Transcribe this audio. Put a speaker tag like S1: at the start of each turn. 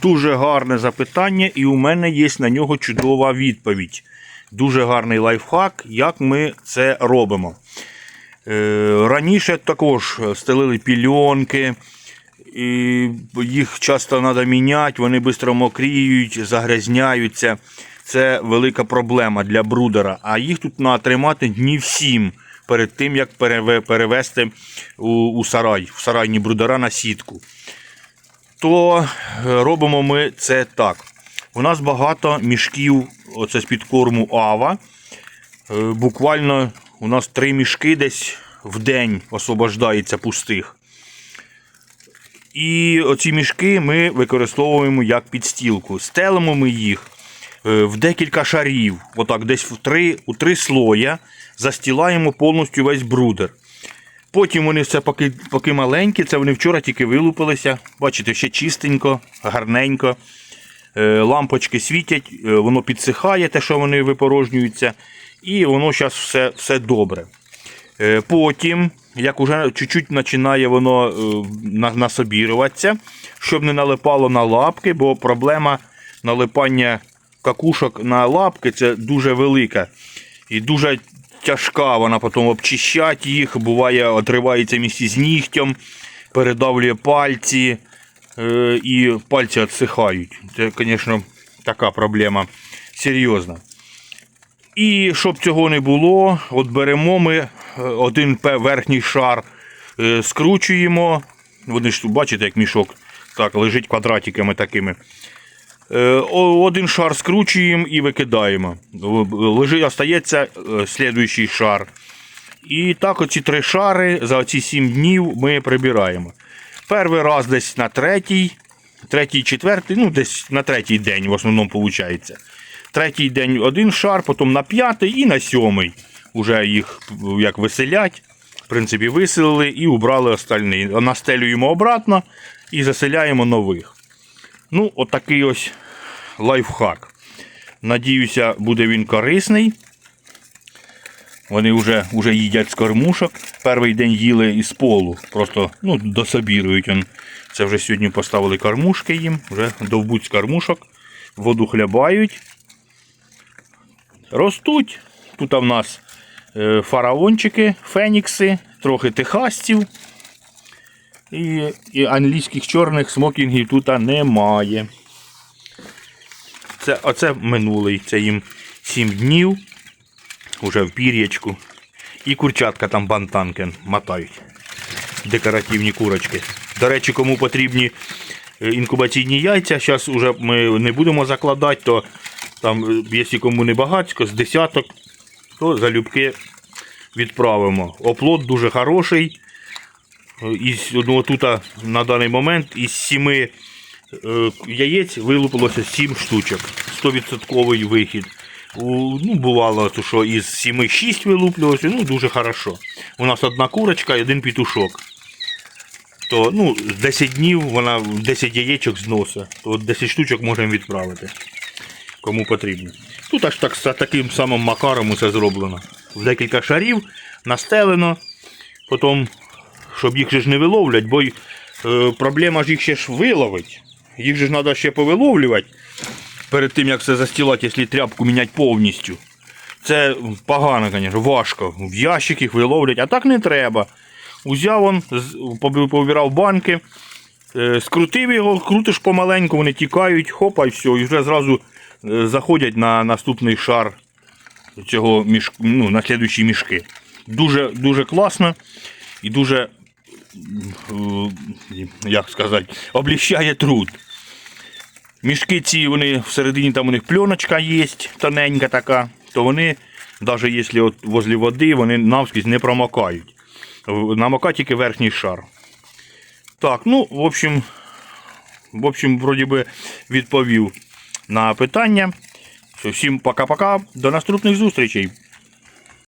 S1: Дуже гарне запитання, і у мене є на нього чудова відповідь. Дуже гарний лайфхак, як ми це робимо. Е, раніше також стелили пільонки, і їх часто треба міняти, вони швидко мокріють, загрязняються. Це велика проблема для брудера. А їх тут треба тримати днів 7 перед тим, як переве- перевести у сарай, в сарайні брудера на сітку то е, робимо ми це так. У нас багато мішків оце з-під корму Ава. Е, Буквально у нас три мішки десь в день освобождається пустих. І оці мішки ми використовуємо як підстілку. Стелимо ми їх е, в декілька шарів, отак, десь в три, у три слоя, застілаємо повністю весь брудер. Потім вони все поки, поки маленькі, це вони вчора тільки вилупилися. Бачите, ще чистенько, гарненько. Е, Лампочки світять, е, воно підсихає, те, що вони випорожнюються. І воно зараз все, все добре. Е, Потім, як уже чуть-чуть починає воно насобірюватися, щоб не налипало на лапки, бо проблема налипання какушок на лапки це дуже велика. І дуже тяжка, вона потім обчищать їх, буває, отривається місці з нігтем, передавлює пальці е, і пальці відсихають. Це, звісно, така проблема серйозна. І щоб цього не було, от беремо ми е, один верхній шар, е, скручуємо. Вони ж бачите, як мішок так, лежить квадратиками такими. Е, Один шар скручуємо і викидаємо. Лежить, остається е, слідуючий шар. І так оці три шари за оці 7 днів ми прибираємо. Перший раз десь на третій, третій, четвертий, ну десь на третій день в основному виходить. Третій день один шар, потім на п'ятий і на сьомий. Уже їх як виселять. В принципі, виселили і убрали остальні. Настелюємо обратно і заселяємо нових. Ну, отакий ось лайфхак. Надіюся, буде він корисний. Вони вже, вже їдять з кормушок. Перший день їли із полу. Просто ну, дособірують. Це вже сьогодні поставили кормушки їм, вже довбуть з кормушок, воду хлябають. Ростуть. Тут в нас е, фараончики, фенікси, трохи техасців. І, і англійських чорних смокінгів тут немає. Це, оце минулий, це їм 7 днів. Уже в пір'ячку. І курчатка там бантанкен мотають. Декоративні курочки. До речі, кому потрібні е, інкубаційні яйця, зараз уже ми не будемо закладати, то там, е, якщо кому не багатько, з десяток, то залюбки відправимо. Оплот дуже хороший. Із, ну, тут на даний момент із сіми е, яєць вилупилося 7 штучок. 100% вихід. Ну, бувало, то, що із 7-6 вилуплювалося, ну дуже хорошо. У нас одна курочка і один петушок. То ну, 10 днів вона 10 яєчок зносить, то 10 штучок можемо відправити. Кому потрібно. Тут аж так, таким самим макаром усе зроблено. В декілька шарів настелено. Потім, щоб їх же ж не виловлять, бо е, проблема ж їх ще ж виловить. Їх же ж треба ще повиловлювати перед тим, як все застілати, якщо тряпку міняти повністю. Це погано, звісно, важко. В ящик їх виловлять, а так не треба. Узяв он, повибирав банки, е, скрутив його, крутиш помаленьку, вони тікають, хопа і все, і вже зразу е, заходять на наступний шар цього міш... ну, на слідуючі мішки. Дуже, дуже класно і дуже, як сказати, облегчає труд. Мішки ці, вони всередині там у них пленочка є, тоненька така, то вони, навіть якщо от возле води, вони навскрізь не промокають. Намокає тільки верхній шар. Так, ну, в общем, в общем, вроді би відповів на питання. Всім пока-пока, до наступних зустрічей.